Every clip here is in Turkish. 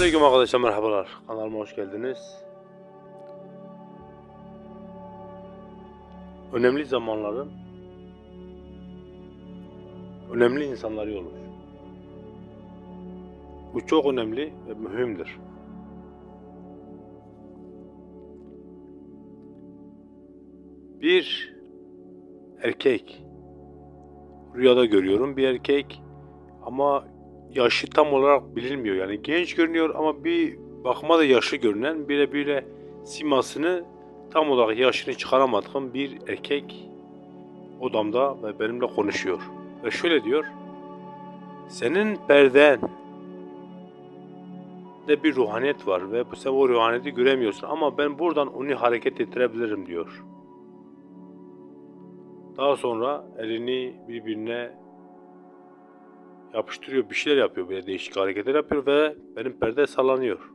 Selamünaleyküm arkadaşlar merhabalar. Kanalıma hoş geldiniz. Önemli zamanların önemli insanları olur. Bu çok önemli ve mühimdir. Bir erkek rüyada görüyorum bir erkek ama yaşı tam olarak bilinmiyor. Yani genç görünüyor ama bir bakıma da yaşlı görünen bile bile simasını tam olarak yaşını çıkaramadığım bir erkek odamda ve benimle konuşuyor. Ve şöyle diyor. Senin perden de bir ruhaniyet var ve sen o ruhaniyeti göremiyorsun ama ben buradan onu hareket ettirebilirim diyor. Daha sonra elini birbirine yapıştırıyor, bir şeyler yapıyor böyle değişik hareketler yapıyor ve benim perde sallanıyor.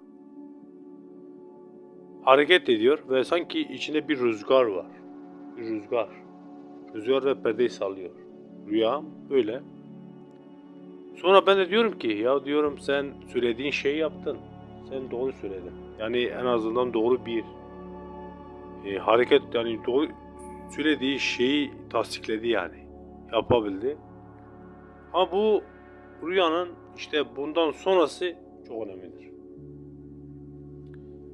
Hareket ediyor ve sanki içinde bir rüzgar var. Bir rüzgar. Rüzgar ve perdeyi sallıyor. Rüyam böyle. Sonra ben de diyorum ki ya diyorum sen söylediğin şeyi yaptın. Sen doğru söyledin. Yani en azından doğru bir e, hareket yani doğru söylediği şeyi tasdikledi yani. Yapabildi. Ama bu rüyanın işte bundan sonrası çok önemlidir.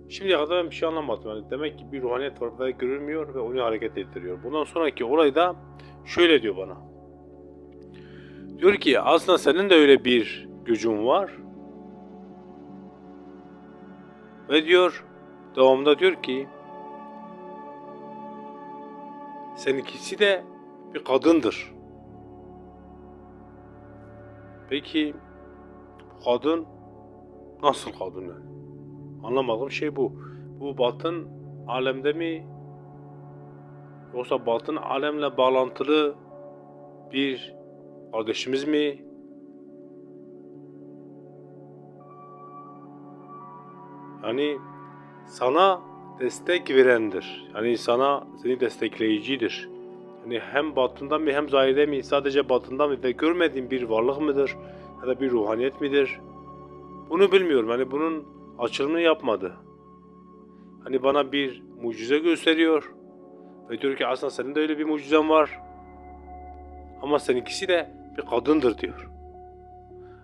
Şimdiye kadar bir şey anlamadım. Yani demek ki bir ruhaniyet var ve görülmüyor ve onu hareket ettiriyor. Bundan sonraki olayda şöyle diyor bana. Diyor ki aslında senin de öyle bir gücün var. Ve diyor devamında diyor ki seninkisi de bir kadındır. Peki kadın nasıl kadın yani? Anlamadığım şey bu. Bu batın alemde mi yoksa batın alemle bağlantılı bir kardeşimiz mi? Yani sana destek verendir. Yani sana seni destekleyicidir. Yani hem batından mı hem zahirde mi sadece batından mı ve görmediğin bir varlık mıdır ya da bir ruhaniyet midir? Bunu bilmiyorum. Hani bunun açılımını yapmadı. Hani bana bir mucize gösteriyor ve diyor ki aslında senin de öyle bir mucizen var. Ama seninkisi de bir kadındır diyor.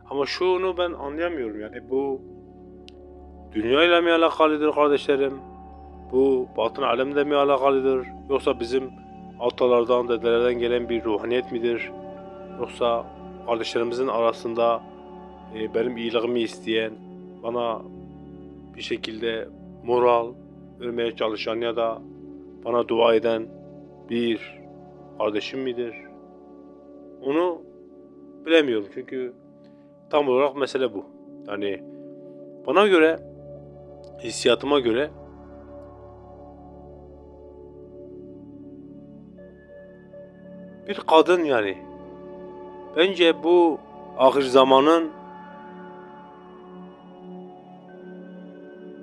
Ama şunu ben anlayamıyorum yani bu dünya ile mi alakalıdır kardeşlerim? Bu batın alemde mi alakalıdır? Yoksa bizim atalardan, dedelerden gelen bir ruhaniyet midir? Yoksa kardeşlerimizin arasında e, benim iyiliğimi isteyen, bana bir şekilde moral vermeye çalışan ya da bana dua eden bir kardeşim midir? Onu bilemiyorum çünkü tam olarak mesele bu. Yani bana göre, hissiyatıma göre bir kadın yani. Bence bu ahir zamanın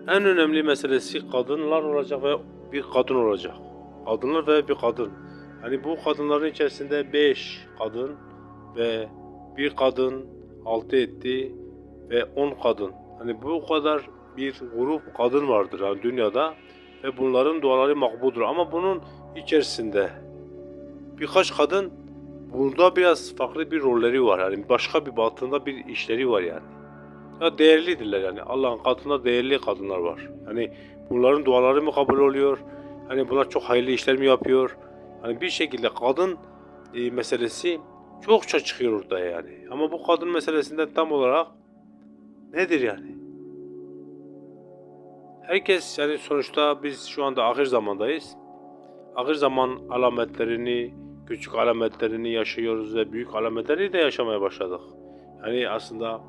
en önemli meselesi kadınlar olacak ve bir kadın olacak. Kadınlar ve bir kadın. Yani bu kadınların içerisinde beş kadın ve bir kadın altı etti ve on kadın. Hani bu kadar bir grup kadın vardır yani dünyada ve bunların duaları makbudur. Ama bunun içerisinde birkaç kadın bunda biraz farklı bir rolleri var. Yani başka bir batında bir işleri var yani. Ya değerlidirler yani. Allah'ın katında değerli kadınlar var. Hani bunların duaları mı kabul oluyor? Hani bunlar çok hayırlı işler mi yapıyor? Hani bir şekilde kadın e, meselesi çokça çıkıyor ortaya yani. Ama bu kadın meselesinde tam olarak nedir yani? Herkes yani sonuçta biz şu anda ahir zamandayız. Ahir zaman alametlerini, küçük alametlerini yaşıyoruz ve büyük alametleri de yaşamaya başladık. Yani aslında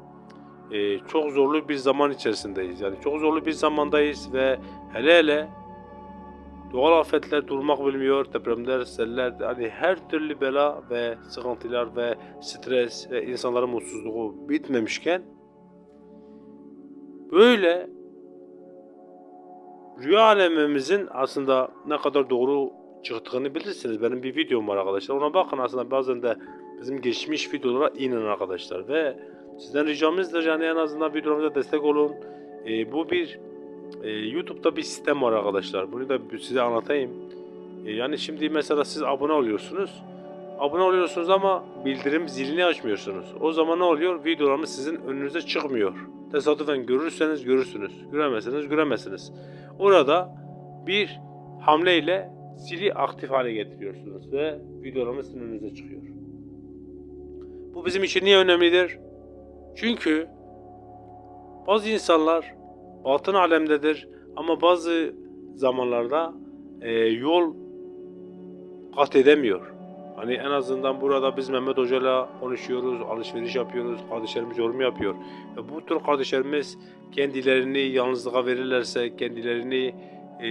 e, çok zorlu bir zaman içerisindeyiz. Yani çok zorlu bir zamandayız ve hele hele doğal afetler durmak bilmiyor. Depremler, seller, hani her türlü bela ve sıkıntılar ve stres ve insanların mutsuzluğu bitmemişken böyle rüya alemimizin aslında ne kadar doğru çıktığını bilirsiniz. Benim bir videom var arkadaşlar. Ona bakın aslında bazen de bizim geçmiş videolara inin arkadaşlar ve Sizden ricamızdır yani en azından videolarımıza destek olun. E, bu bir e, YouTube'da bir sistem var arkadaşlar. Bunu da size anlatayım. E, yani şimdi mesela siz abone oluyorsunuz. Abone oluyorsunuz ama bildirim zilini açmıyorsunuz. O zaman ne oluyor? Videolarımız sizin önünüze çıkmıyor. Tesadüfen görürseniz görürsünüz. Göremezseniz göremezsiniz. Orada bir hamleyle zili aktif hale getiriyorsunuz ve videolarımız önünüze çıkıyor. Bu bizim için niye önemlidir? Çünkü bazı insanlar batın alemdedir ama bazı zamanlarda e, yol kat edemiyor. Hani en azından burada biz Mehmet Hoca'yla konuşuyoruz, alışveriş yapıyoruz, kardeşlerimiz yorum yapıyor. Ve bu tür kardeşlerimiz kendilerini yalnızlığa verirlerse, kendilerini e,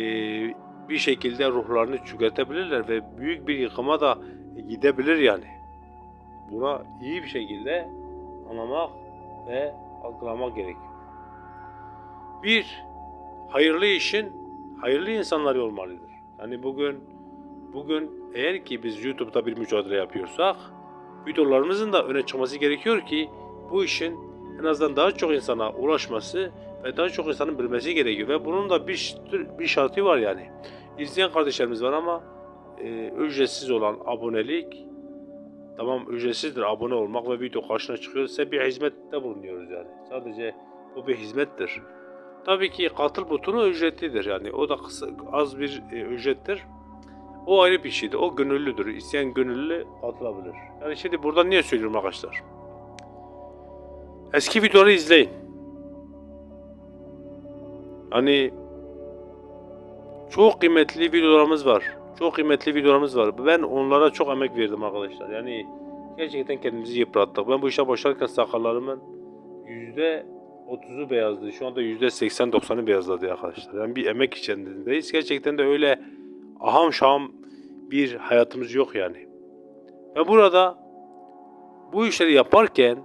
bir şekilde ruhlarını çökertebilirler ve büyük bir yıkıma da gidebilir yani. Buna iyi bir şekilde anlamak ve algılamak gerekiyor. Bir, hayırlı işin hayırlı insanları olmalıdır. Yani bugün bugün eğer ki biz YouTube'da bir mücadele yapıyorsak videolarımızın da öne çıkması gerekiyor ki bu işin en azından daha çok insana ulaşması ve daha çok insanın bilmesi gerekiyor ve bunun da bir bir şartı var yani. İzleyen kardeşlerimiz var ama e, ücretsiz olan abonelik tamam ücretsizdir abone olmak ve video karşına çıkıyor size bir hizmette bulunuyoruz yani. Sadece bu bir hizmettir. Tabii ki katıl butonu ücretlidir yani o da kısa, az bir e, ücrettir. O ayrı bir şeydir. O gönüllüdür. İsteyen gönüllü katılabilir. Yani şimdi burada niye söylüyorum arkadaşlar? Eski videoları izleyin. Hani çok kıymetli videolarımız var. Çok kıymetli videolarımız var. Ben onlara çok emek verdim arkadaşlar. Yani gerçekten kendimizi yıprattık. Ben bu işe başlarken sakallarımın yüzde 30'u beyazdı. Şu anda yüzde 80-90'ı beyazladı arkadaşlar. Yani bir emek içerisindeyiz. Gerçekten de öyle aham şaham bir hayatımız yok yani. Ve burada bu işleri yaparken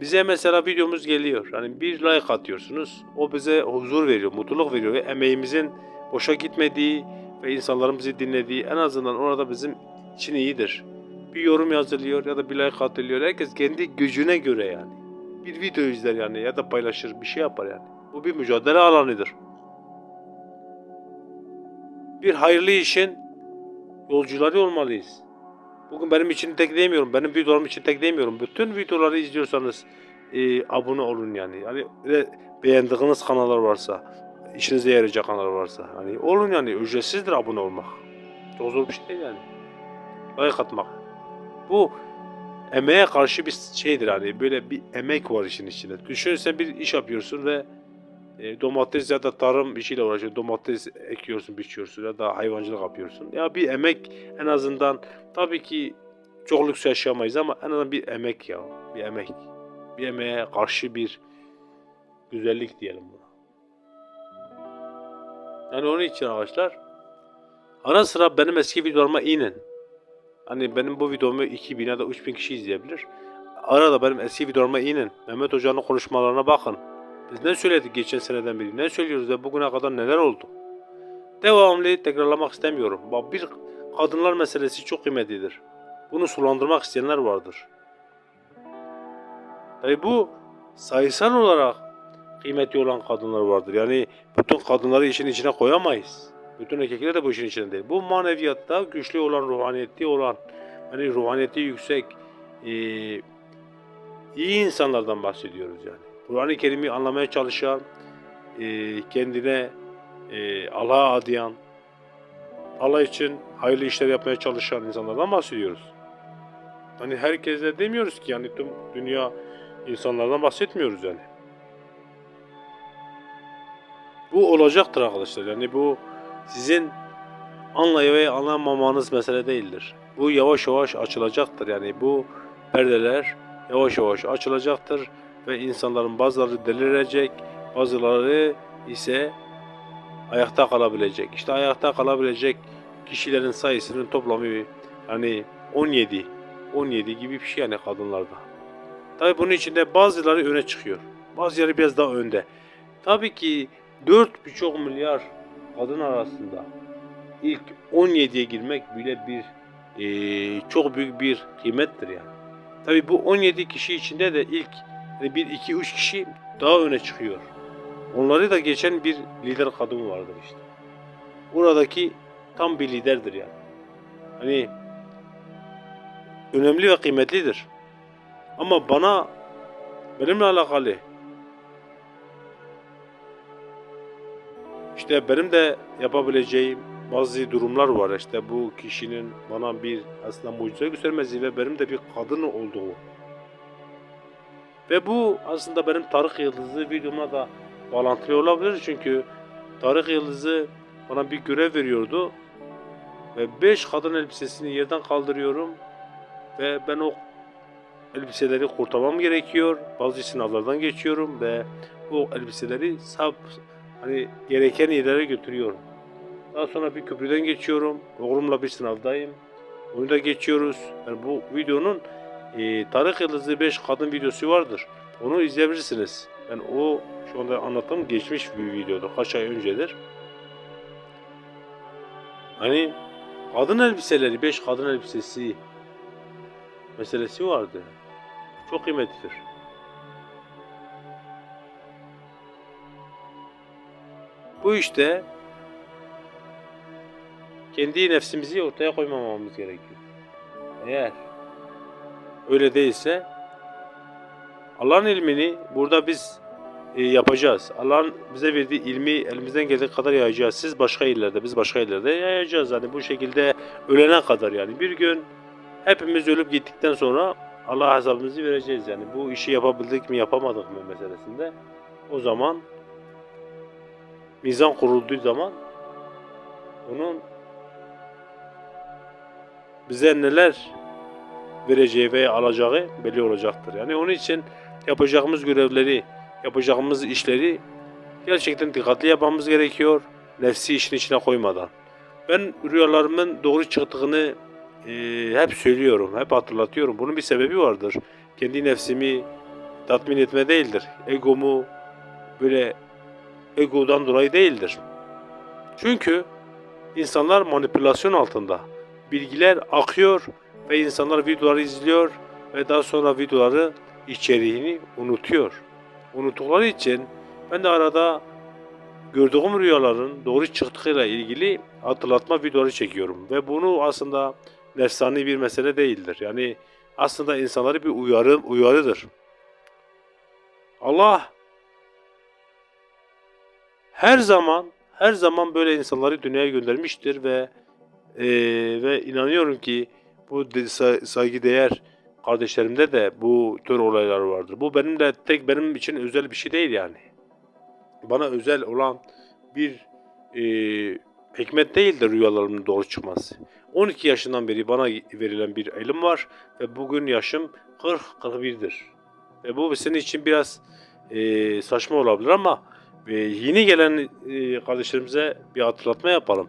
bize mesela videomuz geliyor. Hani bir like atıyorsunuz. O bize huzur veriyor, mutluluk veriyor ve emeğimizin boşa gitmediği ve insanların bizi dinlediği en azından orada bizim için iyidir. Bir yorum yazılıyor ya da bir like atılıyor. Herkes kendi gücüne göre yani. Bir video izler yani ya da paylaşır bir şey yapar yani. Bu bir mücadele alanıdır. Bir hayırlı işin yolcuları olmalıyız. Bugün benim için tek demiyorum. Benim videolarım için tek demiyorum. Bütün videoları izliyorsanız e, abone olun yani. Yani beğendiğiniz kanallar varsa, işinize yarayacak kanallar varsa. Hani olun yani ücretsizdir abone olmak. Çok zor bir şey değil yani. Like atmak. Bu emeğe karşı bir şeydir hani böyle bir emek var işin içinde. Düşün sen bir iş yapıyorsun ve e, domates ya da tarım bir şeyle uğraşıyorsun. Domates ekiyorsun, biçiyorsun ya da hayvancılık yapıyorsun. Ya bir emek en azından tabii ki çok lüks yaşayamayız ama en azından bir emek ya. Bir emek. Bir emeğe karşı bir güzellik diyelim buna. Yani onun için arkadaşlar ara sıra benim eski videolarıma inin. Hani benim bu videomu 2000 ya da 3000 kişi izleyebilir. Arada benim eski videolarıma inin. Mehmet Hoca'nın konuşmalarına bakın. Biz ne söyledik geçen seneden beri? Ne söylüyoruz ve bugüne kadar neler oldu? Devamlı tekrarlamak istemiyorum. Bak bir kadınlar meselesi çok kıymetlidir. Bunu sulandırmak isteyenler vardır. Tabi bu sayısal olarak kıymetli olan kadınlar vardır. Yani bütün kadınları işin içine koyamayız. Bütün erkekler de bu işin içinde değil. Bu maneviyatta güçlü olan, ruhaniyeti olan, hani ruhaniyeti yüksek, e, iyi insanlardan bahsediyoruz yani. Kur'an-ı Kerim'i anlamaya çalışan, e, kendine e, Allah'a adayan, Allah için hayırlı işler yapmaya çalışan insanlardan bahsediyoruz. Hani herkese demiyoruz ki yani tüm dünya insanlardan bahsetmiyoruz yani. Bu olacaktır arkadaşlar. Yani bu sizin anlay ve anlamamanız mesele değildir. Bu yavaş yavaş açılacaktır. Yani bu perdeler yavaş yavaş açılacaktır ve insanların bazıları delirecek, bazıları ise ayakta kalabilecek. İşte ayakta kalabilecek kişilerin sayısının toplamı yani 17 17 gibi bir şey yani kadınlarda. Tabi bunun içinde bazıları öne çıkıyor. Bazıları biraz daha önde. Tabii ki 4,5 milyar kadın arasında ilk 17'ye girmek bile bir e, çok büyük bir kıymettir yani. Tabi bu 17 kişi içinde de ilk hani bir iki üç kişi daha öne çıkıyor. Onları da geçen bir lider kadın vardır işte. Buradaki tam bir liderdir yani. Hani önemli ve kıymetlidir. Ama bana benimle alakalı işte benim de yapabileceğim bazı durumlar var. İşte bu kişinin bana bir aslında mucize göstermesi ve benim de bir kadın olduğu. Ve bu aslında benim Tarık Yıldızı videoma da bağlantılı olabilir çünkü Tarık Yıldızı bana bir görev veriyordu ve 5 kadın elbisesini yerden kaldırıyorum ve ben o elbiseleri kurtarmam gerekiyor. Bazı sınavlardan geçiyorum ve o elbiseleri sap hani gereken yerlere götürüyorum. Daha sonra bir köprüden geçiyorum. Oğlumla bir sınavdayım. Onu da geçiyoruz. Yani bu videonun e, Tarık Yıldızı 5 kadın videosu vardır. Onu izleyebilirsiniz. Ben o şu anda anlattığım geçmiş bir videodur. Kaç ay öncedir. Hani kadın elbiseleri, 5 kadın elbisesi meselesi vardı. Çok kıymetlidir. Bu işte kendi nefsimizi ortaya koymamamız gerekiyor. Eğer öyle değilse Allah'ın ilmini burada biz e, yapacağız. Allah'ın bize verdiği ilmi elimizden geldiği kadar yayacağız. Siz başka illerde, biz başka illerde yayacağız. Yani bu şekilde ölene kadar yani. Bir gün hepimiz ölüp gittikten sonra Allah hesabımızı vereceğiz yani. Bu işi yapabildik mi yapamadık mı meselesinde. O zaman mizan kurulduğu zaman onun bize neler vereceği veya alacağı belli olacaktır. Yani onun için yapacağımız görevleri, yapacağımız işleri gerçekten dikkatli yapmamız gerekiyor. Nefsi işin içine koymadan. Ben rüyalarımın doğru çıktığını e, hep söylüyorum, hep hatırlatıyorum. Bunun bir sebebi vardır. Kendi nefsimi tatmin etme değildir. Egomu böyle egodan dolayı değildir. Çünkü insanlar manipülasyon altında. Bilgiler akıyor ve insanlar videoları izliyor ve daha sonra videoları içeriğini unutuyor. Unuttukları için ben de arada gördüğüm rüyaların doğru çıktığıyla ilgili hatırlatma videoları çekiyorum. Ve bunu aslında nefsani bir mesele değildir. Yani aslında insanları bir uyarı, uyarıdır. Allah her zaman her zaman böyle insanları dünyaya göndermiştir ve eee, ve inanıyorum ki bu de- sa- saygıdeğer kardeşlerimde de bu tür olaylar vardır. Bu benim de tek benim için özel bir şey değil yani. Bana özel olan bir eee hikmet değildir rüyalarımın doğru çıkması. 12 yaşından beri bana verilen bir ilim var ve bugün yaşım 40-41'dir. Ve bu senin için biraz eee, saçma olabilir ama e, yeni gelen e, kardeşlerimize bir hatırlatma yapalım.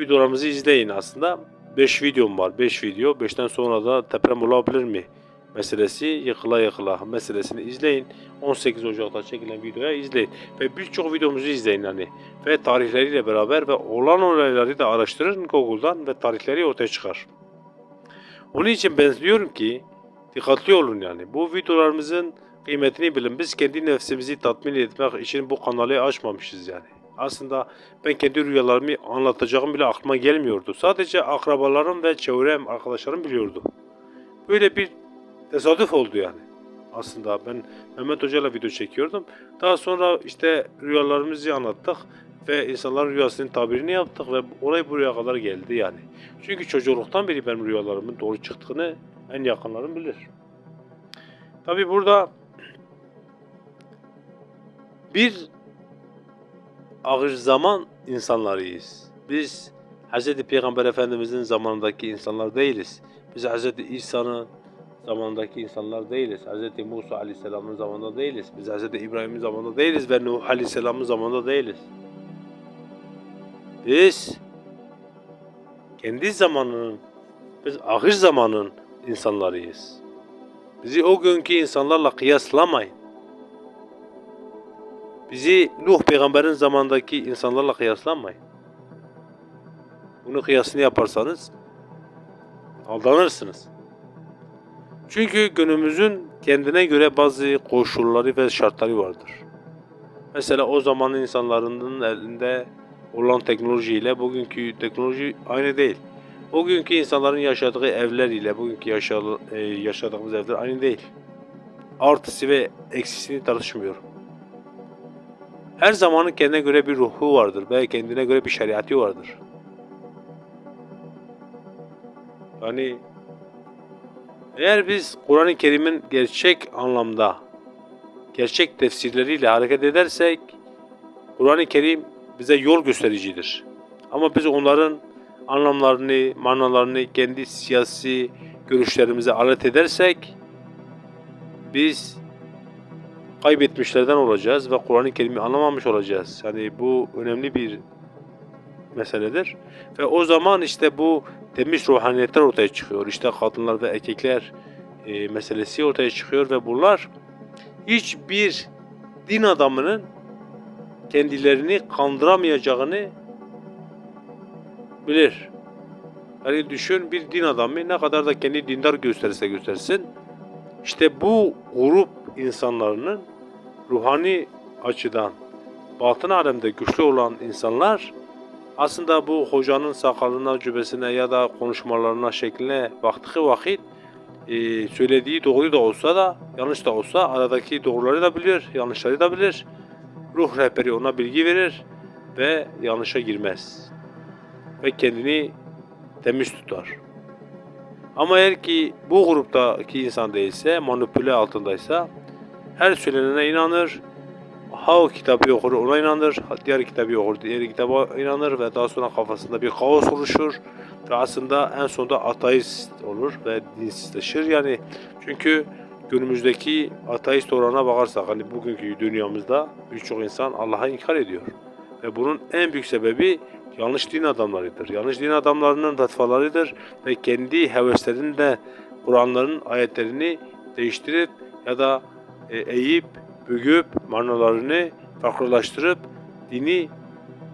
Videolarımızı izleyin aslında. 5 videom var. 5 video. 5'ten sonra da deprem olabilir mi? Meselesi yıkıla yıkıla meselesini izleyin. 18 Ocak'ta çekilen videoya izleyin. Ve birçok videomuzu izleyin hani. Ve tarihleriyle beraber ve olan olayları da araştırın Google'dan ve tarihleri ortaya çıkar. Onun için ben diyorum ki dikkatli olun yani. Bu videolarımızın kıymetini bilin. Biz kendi nefsimizi tatmin etmek için bu kanalı açmamışız yani. Aslında ben kendi rüyalarımı anlatacağım bile aklıma gelmiyordu. Sadece akrabalarım ve çevrem, arkadaşlarım biliyordu. Böyle bir tesadüf oldu yani. Aslında ben Mehmet Hoca ile video çekiyordum. Daha sonra işte rüyalarımızı anlattık ve insanların rüyasının tabirini yaptık ve olay buraya kadar geldi yani. Çünkü çocukluktan beri benim rüyalarımın doğru çıktığını en yakınlarım bilir. Tabi burada bir ağır zaman insanlarıyız. Biz Hz. Peygamber Efendimizin zamanındaki insanlar değiliz. Biz Hz. İsa'nın zamanındaki insanlar değiliz. Hz. Musa Aleyhisselam'ın zamanında değiliz. Biz Hz. İbrahim'in zamanında değiliz ve Nuh Aleyhisselam'ın zamanında değiliz. Biz kendi zamanının, biz ahir zamanın insanlarıyız. Bizi o günkü insanlarla kıyaslamayın. Bizi Nuh peygamberin zamandaki insanlarla kıyaslamayın. Bunu kıyasını yaparsanız aldanırsınız. Çünkü günümüzün kendine göre bazı koşulları ve şartları vardır. Mesela o zamanın insanların elinde olan teknolojiyle bugünkü teknoloji aynı değil. Bugünkü insanların yaşadığı evler ile bugünkü e, yaşadığımız evler aynı değil. Artısı ve eksisini tartışmıyorum. Her zamanın kendine göre bir ruhu vardır ve kendine göre bir şeriatı vardır. Yani eğer biz Kur'an-ı Kerim'in gerçek anlamda, gerçek tefsirleriyle hareket edersek, Kur'an-ı Kerim bize yol göstericidir. Ama biz onların anlamlarını, manalarını kendi siyasi görüşlerimize alet edersek, biz kaybetmişlerden olacağız ve Kur'an-ı Kerim'i anlamamış olacağız. Yani bu önemli bir meseledir. Ve o zaman işte bu temiz ruhaniyetler ortaya çıkıyor. İşte kadınlar ve erkekler e, meselesi ortaya çıkıyor ve bunlar hiçbir din adamının kendilerini kandıramayacağını bilir. Yani düşün bir din adamı ne kadar da kendi dindar gösterirse göstersin işte bu grup insanların ruhani açıdan batın alemde güçlü olan insanlar aslında bu hocanın sakalına, cübesine ya da konuşmalarına, şekline baktığı vakit e, söylediği doğru da olsa da yanlış da olsa aradaki doğruları da bilir, yanlışları da bilir. Ruh rehberi ona bilgi verir ve yanlışa girmez. Ve kendini temiz tutar. Ama eğer ki bu gruptaki insan değilse, manipüle altındaysa her söylenene inanır, ha o kitabı okur ona inanır, diğer kitabı okur diğer kitaba inanır ve daha sonra kafasında bir kaos oluşur ve aslında en sonunda ateist olur ve dinsizleşir. Yani çünkü günümüzdeki ateist orana bakarsak hani bugünkü dünyamızda birçok insan Allah'a inkar ediyor ve bunun en büyük sebebi yanlış din adamlarıdır. Yanlış din adamlarının fetvalarıdır ve kendi heveslerinin de Kur'anların ayetlerini değiştirip ya da e, eğip büküp manalarını farklılaştırıp dini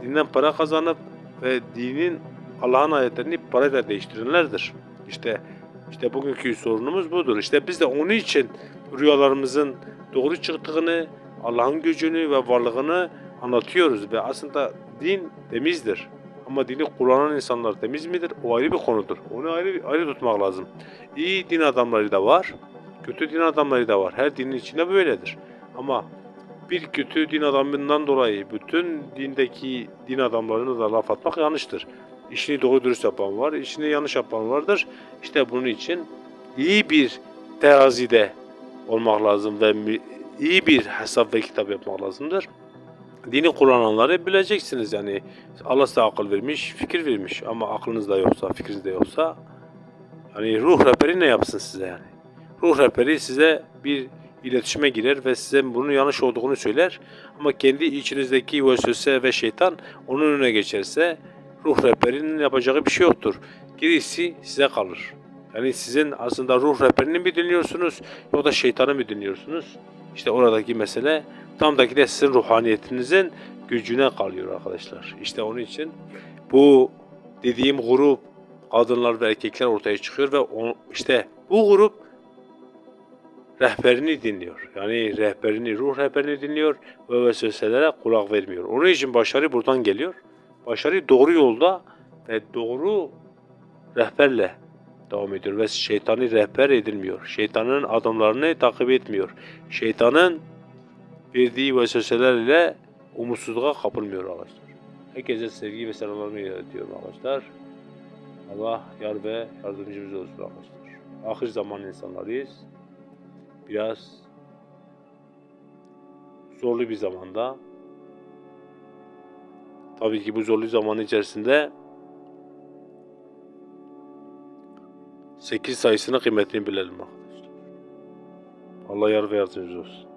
dinden para kazanıp ve dinin Allah'ın ayetlerini parayla değiştirenlerdir. İşte işte bugünkü sorunumuz budur. İşte biz de onun için rüyalarımızın doğru çıktığını, Allah'ın gücünü ve varlığını anlatıyoruz ve aslında din temizdir. Ama dini kullanan insanlar temiz midir? O ayrı bir konudur. Onu ayrı ayrı tutmak lazım. İyi din adamları da var, kötü din adamları da var. Her dinin içinde böyledir. Ama bir kötü din adamından dolayı bütün dindeki din adamlarını da laf atmak yanlıştır. İşini doğru dürüst yapan var, işini yanlış yapan vardır. İşte bunun için iyi bir terazide olmak lazım ve iyi bir hesap ve kitap yapmak lazımdır. Dini kullananları bileceksiniz yani Allah size akıl vermiş, fikir vermiş ama aklınız da yoksa, fikriniz de yoksa hani ruh rehberi ne yapsın size yani? Ruh rehberi size bir iletişime girer ve size bunun yanlış olduğunu söyler. Ama kendi içinizdeki vesvese ve şeytan onun önüne geçerse ruh rehberinin yapacağı bir şey yoktur. Gerisi size kalır. Yani sizin aslında ruh rehberini mi dinliyorsunuz yoksa şeytanı mı dinliyorsunuz? İşte oradaki mesele tam da ki de sizin ruhaniyetinizin gücüne kalıyor arkadaşlar. İşte onun için bu dediğim grup kadınlar ve erkekler ortaya çıkıyor ve o, işte bu grup rehberini dinliyor. Yani rehberini, ruh rehberini dinliyor ve vesveselere kulak vermiyor. Onun için başarı buradan geliyor. Başarı doğru yolda ve doğru rehberle devam ediyor ve şeytani rehber edilmiyor. Şeytanın adımlarını takip etmiyor. Şeytanın verdiği vesveseler ile umutsuzluğa kapılmıyor arkadaşlar. Herkese sevgi ve selamlarımı iletiyorum arkadaşlar. Allah yar ve yardımcımız olsun arkadaşlar. Ahir zaman insanlarıyız biraz zorlu bir zamanda. Tabii ki bu zorlu zaman içerisinde 8 sayısının kıymetini bilelim arkadaşlar. Allah yar ve yardımcımız olsun.